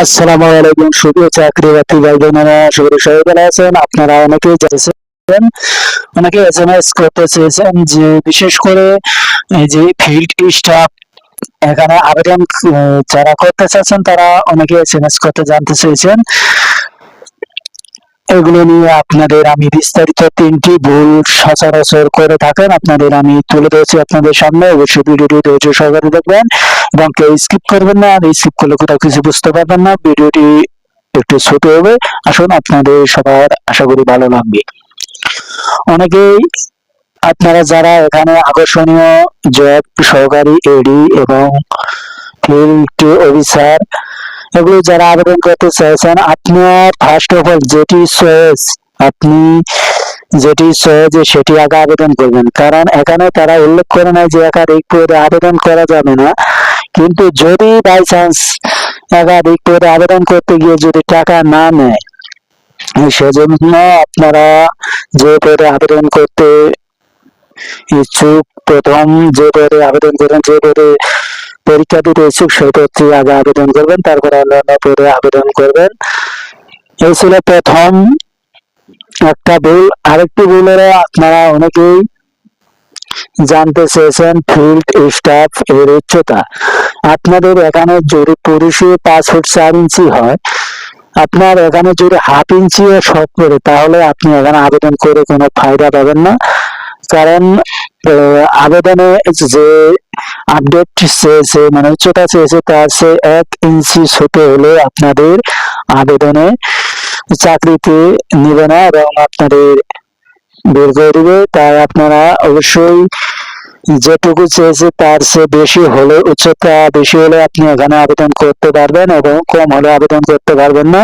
আসসালামু আলাইকুম শুভ চাকরি বাকরি ভাই বোনেরা শুভ সবাই ভালো আছেন। আপনারা অনেকেই যাচ্ছেন অনেকে এস এম এস করতে চেয়েছেন যে বিশেষ করে যে ফিল্ড স্টাফ এখানে আবেদন যারা করতে চাচ্ছেন তারা অনেকে এস এম এস করতে জানতে চেয়েছেন। এগুলো নিয়ে আপনাদের আমি বিস্তারিত তিনটি ভুল সচরাচর করে থাকেন। আপনাদের আমি তুলে ধরেছি আপনাদের সামনে। অবশ্যই ভিডিওটি ধৈর্য সহকারে দেখবেন এবং কেউ স্কিপ করবেন না। আর স্কিপ করলে কোথাও কিছু বুঝতে পারবেন না। ভিডিওটি একটু ছোট হবে। আসুন, আপনাদের সবার আশা করি ভালো লাগবে। অনেকেই, আপনারা যারা এখানে আকর্ষণীয় জব সহকারী এডি এবং ফিল্ড অফিসার এগুলো যারা আবেদন করতে চাইছেন আপনার ফার্স্ট অফ অল যেটি চয়েস আপনি যেটি সহজে সেটি আগে আবেদন করবেন। কারণ এখানে তারা উল্লেখ করে নাই যে একাধিক পদে আবেদন করা যাবে না। কিন্তু যদি বাই চান্স একাধিক পদে আবেদন করতে গিয়ে যদি টাকা না নেয়, সেজন্য আপনারা যে পদে আবেদন করতে ইচ্ছুক, প্রথম যে পদে আবেদন করেন যে পদে পরীক্ষা দিতে ইচ্ছুক পদটি আগে আবেদন করবেন, তারপরে অন্যান্য পদে আবেদন করবেন। এই ছিল প্রথম একটা ভুল। আরেকটি ভুল হলো আপনারা অনেকেই জানতে চেয়েছেন ফিল্ড স্টাফ এর উচ্চতা। আপনাদের এখানে যদি পুরুষে পাঁচ ফুট চার ইঞ্চি হয়, আপনার এখানে যদি হাফ ইঞ্চিও শর্ট করে তাহলে আপনি এখানে আবেদন করে কোনো ফায়দা পাবেন না। কারণ আবেদনে যে আপডেট চেয়েছে মানে উচ্চতা চেয়েছে তার সে এক ইঞ্চি ছোট হলে আপনাদের আবেদনে চাকরিতে নিবে না এবং আপনাদের বের করে দিবে। তাই আপনারা অবশ্যই যেটুকু চেয়েছে তার সে বেশি হলে, উচ্চতা বেশি হলে আপনি এখানে আবেদন করতে পারবেন এবং কম হলে আবেদন করতে পারবেন না।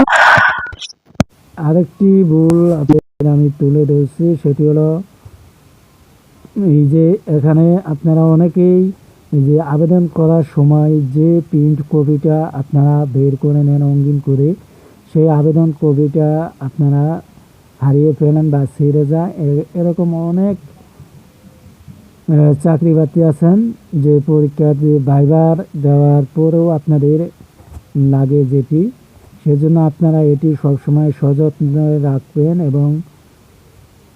আরেকটি ভুল আমি তুলে ধরছি, সেটি হলো এই যে এখানে আপনারা অনেকেই যে আবেদন করার সময় যে প্রিন্ট কপিটা আপনারা বের করে নেন, অঙ্গিন করে, সেই আবেদন কপিটা আপনারা হারিয়ে ফেলেন বা ছিঁড়ে যায়। এরকম অনেক চাকরি বাতি আছেন যে পরীক্ষা দিয়ে ভাইবার দেওয়ার পরেও আপনাদের লাগে যেটি। সেজন্য আপনারা এটি সবসময় সযত্নে রাখবেন এবং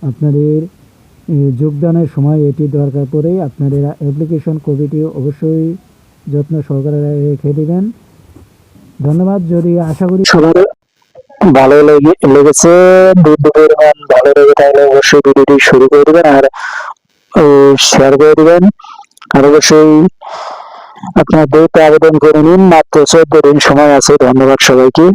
আপনাদের যোগদানের সময় এটি দরকার পড়ে আপনাদের অ্যাপ্লিকেশন কপিটি অবশ্যই যত্ন সহকারে রেখে দিবেন। ধন্যবাদ, যদি আশা করি সবার ভালো লেগে, লেগেছে ভালো লেগে থাকলে অবশ্যই ভিডিওটি শুরু করে দেবেন আর শেয়ার করে দেবেন। আর অবশ্যই আপনার বইতে আবেদন করে নিন, মাত্র চোদ্দ দিন সময় আছে। ধন্যবাদ সবাইকে।